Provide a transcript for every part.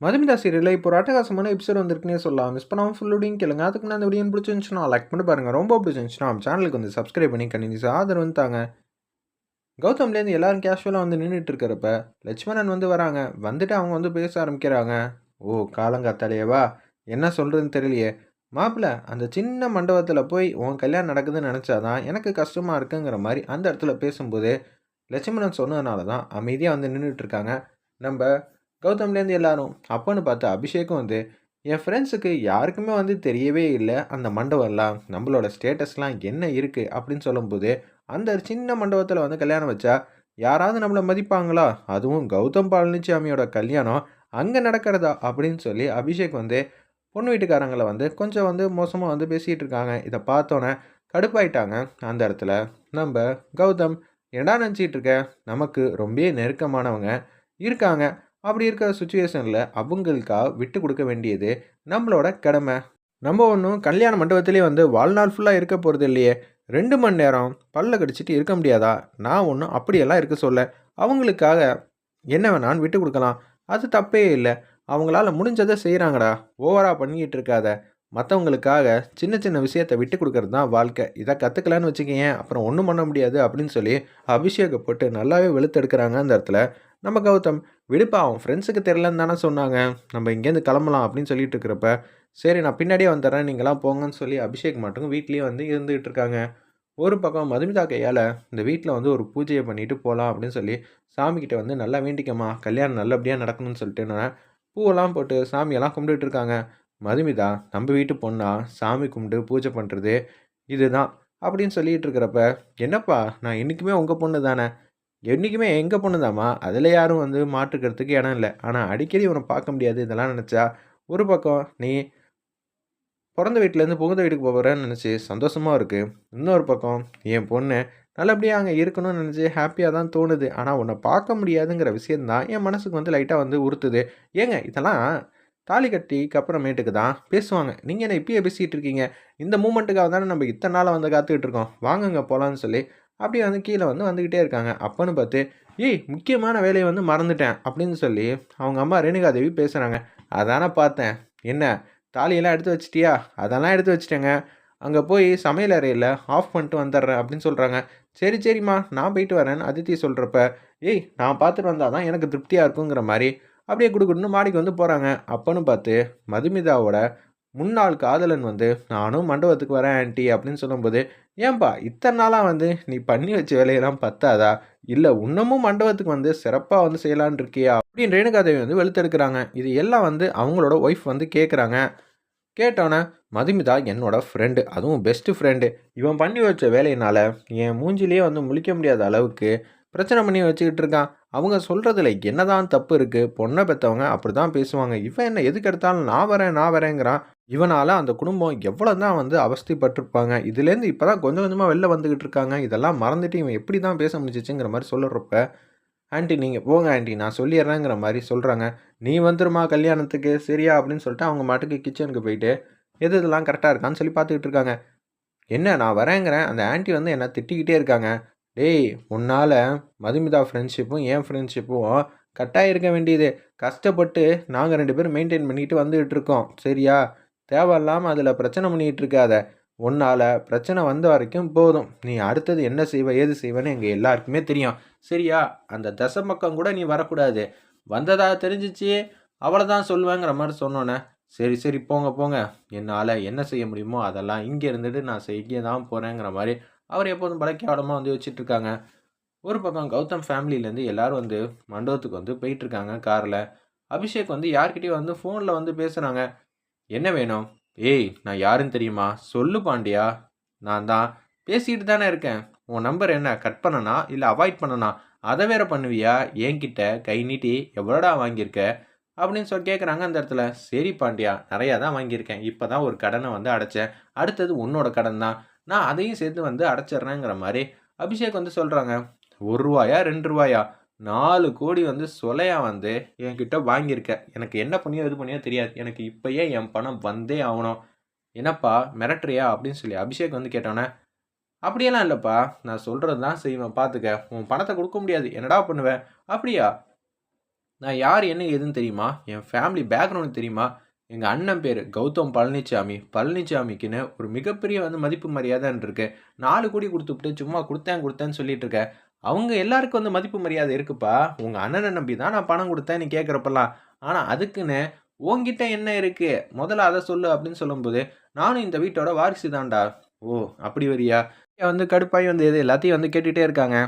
மதுமிதா சீரியலில் இப்போ ஒரு அட்டகாசமான எபிசோட் வந்திருக்குன்னே சொல்லலாம். மிஸ் பண்ணாமல் ஃபுல்லோடையும் கேளுங்க. அதுக்கு முன்னாடி அந்த வீடியோ பிடிச்சிருந்துச்சுன்னா லைக் பண்ணி பாருங்கள் ரொம்ப பிடிச்சிருந்துச்சுன்னா நம்ம சேனலுக்கு வந்து சப்ஸ்கிரைப் பண்ணி கண்டினியூஸ் ஆதரவு வந்துட்டாங்க தாங்க. கௌதம்லேருந்து எல்லாரும் கேஷுவலாக வந்து நின்றுட்டு இருக்கிறப்ப லட்சுமணன் வந்து வராங்க. வந்துட்டு அவங்க வந்து பேச ஆரம்பிக்கிறாங்க. ஓ காலங்காத்தாலேயேவா என்ன சொல்கிறதுன்னு தெரியலையே. மாப்பிள்ள அந்த சின்ன மண்டபத்தில் போய் உன் கல்யாணம் நடக்குதுன்னு நினச்சாதான் எனக்கு கஷ்டமாக இருக்குங்கிற மாதிரி அந்த இடத்துல பேசும்போது லட்சுமணன் சொன்னதுனால தான் அமைதியாக வந்து நின்றுட்டு இருக்காங்க. நம்ம கௌதம்லேருந்து எல்லாரும் அப்போன்னு பார்த்தா அபிஷேக்கும் வந்து என் ஃப்ரெண்ட்ஸுக்கு யாருக்குமே வந்து தெரியவே இல்லை அந்த மண்டபம்லாம் நம்மளோட ஸ்டேட்டஸ்லாம் என்ன இருக்குது அப்படின்னு சொல்லும்போது அந்த சின்ன மண்டபத்தில் வந்து கல்யாணம் வச்சா யாராவது நம்மளை மதிப்பாங்களா? அதுவும் கௌதம் பழனிசாமியோட கல்யாணம் அங்கே நடக்கிறதா? அப்படின்னு சொல்லி அபிஷேக் வந்து பொண்ணு வீட்டுக்காரங்களை வந்து கொஞ்சம் வந்து மோசமாக வந்து பேசிகிட்டு இருக்காங்க. இதை பார்த்தோன்னே கடுப்பாயிட்டாங்க. அந்த இடத்துல நம்ம கௌதம் என்னடா நினச்சிட்டு இருக்க? நமக்கு ரொம்ப நெருக்கமானவங்க இருக்காங்க. அப்படி இருக்கிற சுச்சுவேஷனில் அவங்களுக்காக விட்டு கொடுக்க வேண்டியது நம்மளோட கடமை. நம்ம ஒன்றும் கல்யாண மண்டபத்திலே வந்து வாழ்நாள் ஃபுல்லாக இருக்க போகிறது இல்லையே. ரெண்டு மணி நேரம் பல்ல கடிச்சிட்டு இருக்க முடியாதா? நான் ஒன்றும் அப்படியெல்லாம் இருக்க சொல்ல. அவங்களுக்காக என்ன வேணான்னு விட்டு கொடுக்கலாம். அது தப்பே இல்லை. அவங்களால முடிஞ்சதை செய்கிறாங்கடா ஓவராக பண்ணிக்கிட்டு இருக்காத. மற்றவங்களுக்காக சின்ன சின்ன விஷயத்தை விட்டு கொடுக்கறது தான் வாழ்க்கை. இதை கற்றுக்கலான்னு வச்சுக்கேன் அப்புறம் ஒன்றும் பண்ண முடியாது அப்படின்னு சொல்லி அபிஷேகப்பட்டு நல்லாவே வெளுத்தெடுக்கிறாங்க அந்த இடத்துல. நம்ம கௌதம் விடுப்பா அவன் ஃப்ரெண்ட்ஸுக்கு தெரிலன்னு தானே சொன்னாங்க. நம்ம இங்கேருந்து கிளம்பலாம் அப்படின்னு சொல்லிட்டு இருக்கிறப்ப சரி நான் பின்னாடியே வந்துடுறேன். நீங்களாம் போங்கன்னு சொல்லி அபிஷேக் மட்டும் வீட்லேயே வந்து இருந்துகிட்டு இருக்காங்க ஒரு பக்கம் மதுமிதா கையால் இந்த வீட்டில் வந்து ஒரு பூஜையை பண்ணிட்டு போகலாம் அப்படின்னு சொல்லி சாமிக்கிட்ட வந்து நல்லா வேண்டிக்கம்மா கல்யாணம் நல்லபடியாக நடக்கணும்னு சொல்லிட்டு நான் பூவெல்லாம் போட்டு சாமியெல்லாம் கும்பிட்டுட்டு இருக்காங்க மதுமிதா நம்ம வீட்டு பொண்ணா சாமி கும்பிட்டு பூஜை பண்ணுறது இதுதான் அப்படின்னு சொல்லிட்டு இருக்கிறப்ப என்னப்பா நான் என்றைக்குமே உங்கள் பொண்ணு தானே? என்றைக்குமே எங்கள் பொண்ணுதாம்மா அதில் யாரும் வந்து மாற்றுக்கிறதுக்கு இடம் இல்லை. ஆனால் அடிக்கடி உன்னை பார்க்க முடியாது இதெல்லாம் நினச்சா ஒரு பக்கம் நீ பிறந்த வீட்டிலேருந்து புகுந்த வீட்டுக்கு போகிறேன்னு நினச்சி சந்தோஷமாக இருக்குது இன்னொரு பக்கம் என் பொண்ணு நல்லபடியாக அங்கே இருக்கணும்னு நினச்சி ஹாப்பியாக தான் தோணுது. ஆனால் உன்னை பார்க்க முடியாதுங்கிற விஷயந்தான் என் மனசுக்கு வந்து லைட்டாக வந்து உறுத்துது. ஏங்க இதெல்லாம் தாலி கட்டிக்கு அப்புறமேட்டுக்கு தான் பேசுவாங்க. நீங்கள் என்ன இப்பயே பேசிகிட்டு இருக்கீங்க? இந்த மூமெண்ட்டுக்காக தானே நம்ம இத்தனை நாளாக வந்து காத்துக்கிட்டு இருக்கோம். வாங்குங்க போகலான்னு சொல்லி அப்படியே வந்து கீழே வந்து வந்துக்கிட்டே இருக்காங்க. அப்போன்னு பார்த்து ஏய் முக்கியமான வேலையை வந்து மறந்துட்டேன் அப்படின்னு சொல்லி அவங்க அம்மா ரேணுகாதேவி பேசுகிறாங்க அதானே பார்த்தேன். என்ன தாலியெல்லாம் எடுத்து வச்சிட்டியா? அதெல்லாம் எடுத்து வச்சிட்டேங்க. அங்கே போய் சமையல் அறையில் ஆஃப் பண்ணிட்டு வந்துடுறேன் அப்படின்னு சொல்கிறாங்க சரி சரிம்மா நான் போயிட்டு வரேன் அதித்தி சொல்கிறப்ப ஏய் நான் பார்த்துட்டு வந்தால் தான் எனக்கு திருப்தியாக இருக்குங்கிற மாதிரி அப்படியே குடுக்குன்னு மாடிக்கு வந்து போகிறாங்க அப்போன்னு பார்த்து மதுமிதாவோட முன்னாள் காதலன் வந்து நானும் மண்டபத்துக்கு வரேன் ஆன்ட்டி அப்படின்னு சொல்லும்போது ஏன்பா இத்தனை நாளாக வந்து நீ பண்ணி வச்ச வேலையெல்லாம் பத்தாதா? இல்லை இன்னமும் மண்டபத்துக்கு வந்து சிறப்பாக வந்து செய்யலான் இருக்கியா? அப்படின்னு ரேணுகாதேவி வந்து வெளுத்தெடுக்கிறாங்க. இது எல்லாம் வந்து அவங்களோட ஒய்ஃப் வந்து கேட்குறாங்க கேட்டோன்னே மதுமிதா என்னோட ஃப்ரெண்டு அதுவும் பெஸ்ட்டு ஃப்ரெண்டு இவன் பண்ணி வச்ச வேலையினால் என் மூஞ்சிலேயே வந்து முழிக்க முடியாத அளவுக்கு பிரச்சனை பண்ணி வச்சுக்கிட்டு இருக்கான். அவங்க சொல்கிறதுல என்னதான் தப்பு இருக்குது பொண்ணை பெற்றவங்க அப்படி தான் பேசுவாங்க. இவன் என்ன எதுக்கு எடுத்தாலும் நான் வரேன் நான் வரேங்கிறான். இவனால் அந்த குடும்பம் எவ்வளோ தான் வந்து அவஸ்தைப்பட்டிருப்பாங்க. இதுலேருந்து இப்போ தான் கொஞ்சம் கொஞ்சமாக வெளில வந்துக்கிட்டு இருக்காங்க. இதெல்லாம் மறந்துட்டு இவன் எப்படி தான் பேச முடிச்சிச்சுங்கிற மாதிரி சொல்லுறப்ப ஆண்டி நீங்கள் போங்க ஆண்டி நான் சொல்லிடுறேங்கிற மாதிரி சொல்கிறாங்க நீ வந்துருமா கல்யாணத்துக்கு? சரியா? அப்படின்னு சொல்லிட்டு அவங்க மாட்டுக்கு கிச்சனுக்கு போயிட்டு எது இதெல்லாம் கரெக்டாக இருக்கான்னு சொல்லி பார்த்துக்கிட்டு இருக்காங்க. என்ன நான் வரேங்கிறேன். அந்த ஆண்டி வந்து என்னை திட்டிக்கிட்டே இருக்காங்க. டேய் உன்னால் மதுமிதா ஃப்ரெண்ட்ஷிப்பும் என் ஃப்ரெண்ட்ஷிப்பும் கட்டாக இருக்க வேண்டியது. கஷ்டப்பட்டு நாங்கள் ரெண்டு பேரும் மெயின்டைன் பண்ணிக்கிட்டு வந்துகிட்டு இருக்கோம். சரியா? தேவையில்லாமல் அதில் பிரச்சனை பண்ணிகிட்டு இருக்காத உன்னால் பிரச்சனை வந்த வரைக்கும் போதும். நீ அடுத்தது என்ன செய்வ ஏது செய்வேன்னு எங்கள் எல்லாருக்குமே தெரியும். சரியா? அந்த தசை பக்கம் கூட நீ வரக்கூடாது. வந்ததா தெரிஞ்சிச்சு அவ்வளோதான் சொல்லுவேங்கிற மாதிரி சொன்னோன்னே சரி சரி போங்க போங்க. என்னால் என்ன செய்ய முடியுமோ அதெல்லாம் இங்கே இருந்துட்டு நான் செய்ய தான் போகிறேங்கிற மாதிரி அவர் எப்போதும் பல கேவலமாக வந்து வச்சிட்ருக்காங்க ஒரு பக்கம் கௌதம் ஃபேமிலியிலேருந்து எல்லோரும் வந்து மண்டபத்துக்கு வந்து போயிட்டுருக்காங்க காரில். அபிஷேக் வந்து யார்கிட்டயும் வந்து ஃபோனில் வந்து பேசுகிறாங்க என்ன வேணும்? ஏய் நான் யாருன்னு தெரியுமா? சொல்லு பாண்டியா. நான் தான். பேசிக்கிட்டு தானே இருக்கேன். உன் நம்பர் என்ன கட் பண்ணனா இல்லை அவாய்ட் பண்ணனா? அதை வேற பண்ணுவியா? என்கிட்ட கை நீட்டி எவ்வளோடா வாங்கியிருக்க? அப்படின்னு சொல்லி கேட்குறாங்க அந்த இடத்துல. சரி பாண்டியா நிறையா தான் வாங்கியிருக்கேன். இப்போ தான் ஒரு கடனை வந்து அடைச்சேன். அடுத்தது உன்னோட கடன் தான். நான் அதையும் சேர்த்து வந்து அடைச்சிட்றேங்கிற மாதிரி அபிஷேக் வந்து சொல்கிறாங்க ஒரு ரூபாயா ரெண்டு ரூபாயா? நாலு கோடி வந்து சொலையா வந்து என்கிட்ட வாங்கியிருக்க. எனக்கு என்ன பண்ணியோ இது பண்ணியோ தெரியாது. எனக்கு இப்போயே என் பணம் வந்தே ஆகணும். என்னப்பா மிரட்டுறியா? அப்படின்னு சொல்லி அபிஷேக் வந்து கேட்டோன்னே அப்படியெல்லாம் இல்லைப்பா. நான் சொல்கிறது தான் செய்வேன். பார்த்துக்க உன் பணத்தை கொடுக்க முடியாது. என்னடா பண்ணுவேன் அப்படியா? நான் யார் என்ன ஏதுன்னு தெரியுமா? என் ஃபேமிலி பேக்ரவுண்ட் தெரியுமா? எங்கள் அண்ணன் பேர் கௌதம் பழனிசாமி பழனிசாமிக்குன்னு ஒரு மிகப்பெரிய வந்து மதிப்பு மரியாதைன்னு இருக்கு நாலு கோடி கொடுத்துட்டு சும்மா கொடுத்தேன் கொடுத்தேன்னு சொல்லிட்டு இருக்கேன் அவங்க எல்லாருக்கும் வந்து மதிப்பு மரியாதை இருக்குப்பா. உங்கள் அண்ணனை நம்பி தான் நான் பணம் கொடுத்தேன் நீ கேட்குறப்பெல்லாம் ஆனால் அதுக்குன்னு உங்ககிட்ட என்ன இருக்குது முதல்ல அதை சொல்லு அப்படின்னு சொல்லும்போது நானும் இந்த வீட்டோட வாரிசு தான்டா. ஓ அப்படி வரியா? வந்து கடுப்பாகி வந்து எது எல்லாத்தையும் வந்து கேட்டுகிட்டே இருக்காங்க.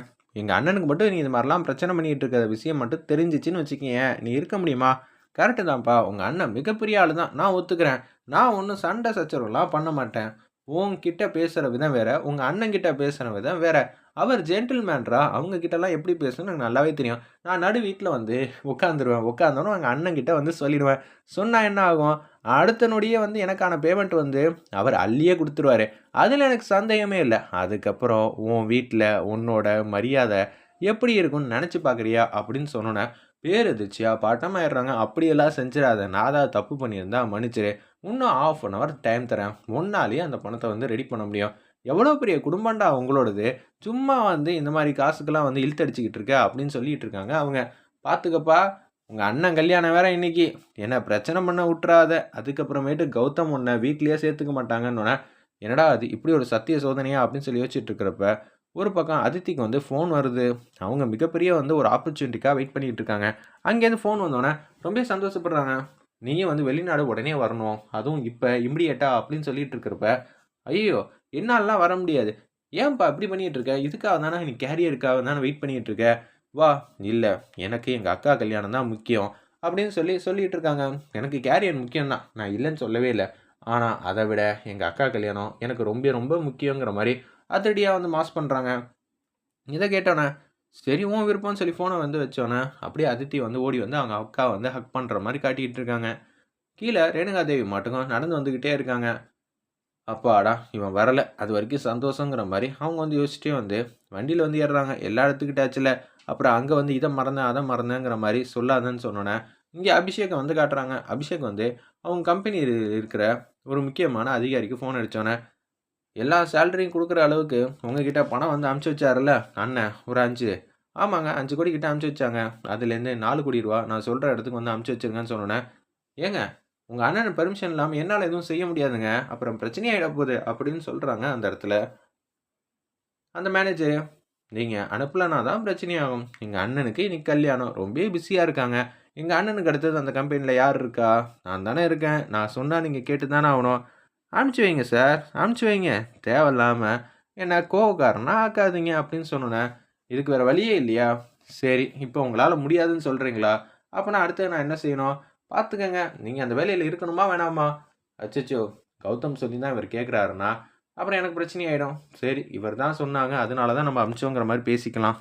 எங்கள் அண்ணனுக்கு மட்டும் நீ இது மாதிரிலாம் பிரச்சனை பண்ணிகிட்டு இருக்கிற விஷயம் மட்டும் தெரிஞ்சிச்சின்னு வச்சுக்கிங்க நீ இருக்க முடியுமா? கரெக்டு தான்ப்பா. உங்கள் அண்ணன் மிகப்பெரிய ஆள் தான் நான் ஒத்துக்கிறேன். நான் ஒன்றும் சண்டை சச்சரவுலாம் பண்ண மாட்டேன். உங்ககிட்ட பேசுகிற விதம் வேற உங்கள் அண்ணன் கிட்ட பேசுகிற விதம் வேற. அவர் ஜென்டில்மேன்ரா அவங்க கிட்டலாம் எப்படி பேசணும்னு எனக்கு நல்லாவே தெரியும். நான் நடு வீட்டில் வந்து உட்காந்துருவேன் உட்காந்தோன்னு எங்கள் அண்ணன் கிட்ட வந்து சொல்லிடுவேன். சொன்னால் என்ன ஆகும்? அடுத்த நொடியே வந்து எனக்கான பேமெண்ட் வந்து அவர் அள்ளியே கொடுத்துருவாரு. அதில் எனக்கு சந்தேகமே இல்லை. அதுக்கப்புறம் உன் வீட்டில் உன்னோட மரியாதை எப்படி இருக்கும்னு நினச்சி பார்க்குறியா அப்படின்னு சொன்னோன்னே பேரெதிர்ச்சியா பட்டமாயிடுறாங்க. அப்படியெல்லாம் செஞ்சிடாத. நான் தான் தப்பு பண்ணியிருந்தா மன்னிச்சிரு. இன்னும் ஆஃப் அன் ஹவர் டைம் தரேன். ஒன்னாலேயே அந்த பணத்தை வந்து ரெடி பண்ண முடியும். எவ்வளோ பெரிய குடும்பம்டா உங்களோடது? சும்மா வந்து இந்த மாதிரி காசுக்கெல்லாம் வந்து இழுத்தடிச்சிக்கிட்டு இருக்க அப்படின்னு சொல்லிட்டு இருக்காங்க. அவங்க பார்த்துக்கப்பா உங்கள் அண்ணன் கல்யாணம் வேற இன்னைக்கு. என்ன பிரச்சனை பண்ண விட்டுறாத அதுக்கப்புறமேட்டு கௌதம் உன்னை வீட்லேயே சேர்த்துக்க மாட்டாங்கன்னு என்னடா அது இப்படி ஒரு சத்திய சோதனையா அப்படின்னு சொல்லி யோசிச்சுட்டு இருக்கிறப்ப ஒரு பக்கம் அதித்திக்கு வந்து ஃபோன் வருது. அவங்க மிகப்பெரிய வந்து ஒரு ஆப்பர்ச்சுனிட்டிக்காக வெயிட் பண்ணிகிட்டு இருக்காங்க. அங்கேருந்து ஃபோன் வந்தோடனே ரொம்ப சந்தோஷப்படுறாங்க. நீயும் வந்து வெளிநாடு உடனே வரணும். அதுவும் இப்போ இம்மிடியேட்டா அப்படின்னு சொல்லிட்டு இருக்கிறப்ப ஐயோ என்னாலலாம் வர முடியாது. ஏன்பா இப்படி பண்ணிட்டு இருக்க? இதுக்காக தானே நீ கேரியருக்காக தானே வெயிட் பண்ணிட்டு இருக்க? வா இல்லை எனக்கு எங்கள் அக்கா கல்யாணம் தான் முக்கியம் அப்படின்னு சொல்லி சொல்லிட்டு இருக்காங்க. எனக்கு கேரியர் முக்கியம் தான் நான் இல்லைன்னு சொல்லவே இல்லை. ஆனால் அதை விட எங்கள் அக்கா கல்யாணம் எனக்கு ரொம்ப ரொம்ப முக்கியங்கிற மாதிரி அதிரடியாக வந்து மாஸ் பண்ணுறாங்க இதை கேட்டோன்னே சரி உன் விருப்பம்னு சொல்லி ஃபோனை வந்து வச்சோன்னே அப்படியே அதித்தி வந்து ஓடி வந்து அவங்க அக்கா வந்து ஹக் பண்ணுற மாதிரி காட்டிக்கிட்டு இருக்காங்க. கீழே ரேணுகா தேவி மட்டும் நடந்து வந்துக்கிட்டே இருக்காங்க. அப்பாடா இவன் வரலை. அது வரைக்கும் சந்தோஷங்கிற மாதிரி அவங்க வந்து யோசிச்சுட்டே வந்து வண்டியில் வந்து ஏறுறாங்க. எல்லா இடத்துக்கிட்டாச்சுல. அப்புறம் அங்கே வந்து இதை மறந்தேன் அதை மறந்தேங்கிற மாதிரி சொல்லாதன்னு சொன்னோன்னே இங்கே அபிஷேகம் வந்து காட்டுறாங்க. அபிஷேக் வந்து அவங்க கம்பெனி இருக்கிற ஒரு முக்கியமான அதிகாரிக்கு ஃபோன் அடித்தோன்னே எல்லா சேலரியும் கொடுக்குற அளவுக்கு உங்ககிட்ட பணம் வந்து அமுச்சு வச்சாருல்ல? அண்ணன் ஒரு அஞ்சு. ஆமாங்க அஞ்சு கோடி கிட்ட அமுச்சு வச்சாங்க. அதுலேருந்து நாலு கோடி ரூபா நான் சொல்கிற இடத்துக்கு வந்து அமுச்சு வச்சிருங்கன்னு சொன்னேன் ஏங்க உங்கள் அண்ணன் பெர்மிஷன் இல்லாமல் என்னால் எதுவும் செய்ய முடியாதுங்க. அப்புறம் பிரச்சனையாயிட போகுது அப்படின்னு சொல்கிறாங்க அந்த இடத்துல. அந்த மேனேஜர் நீங்கள் அனுப்பலனா தான் பிரச்சனையாகும் எங்கள் அண்ணனுக்கு இன்னைக்கு கல்யாணம். ரொம்ப பிஸியாக இருக்காங்க. எங்கள் அண்ணனுக்கு அடுத்தது அந்த கம்பெனியில் யார் இருக்கா? நான் தானே இருக்கேன். நான் சொன்னால் நீங்கள் கேட்டு தானே ஆகணும். அனுப்பிச்சி வைங்க சார். அனுப்பிச்சி வைங்க. தேவையில்லாமல் என்ன கோவக்காரனா ஆக்காதீங்க அப்படின்னு சொன்னேன் இதுக்கு வேறு வழியே இல்லையா? சரி இப்போ உங்களால் முடியாதுன்னு சொல்கிறீங்களா அப்போ நான் அடுத்து நான் என்ன செய்யணும்? பார்த்துக்கங்க நீங்கள் அந்த வேலையில் இருக்கணுமா வேணாமா? அச்சோ கௌதம் சொல்லி தான் இவர் கேட்குறாருன்னா அப்புறம் எனக்கு பிரச்சனை ஆகிடும் சரி இவர் தான் சொன்னாங்க. அதனால தான் நம்ம அமிச்சோங்கிற மாதிரி பேசிக்கலாம்.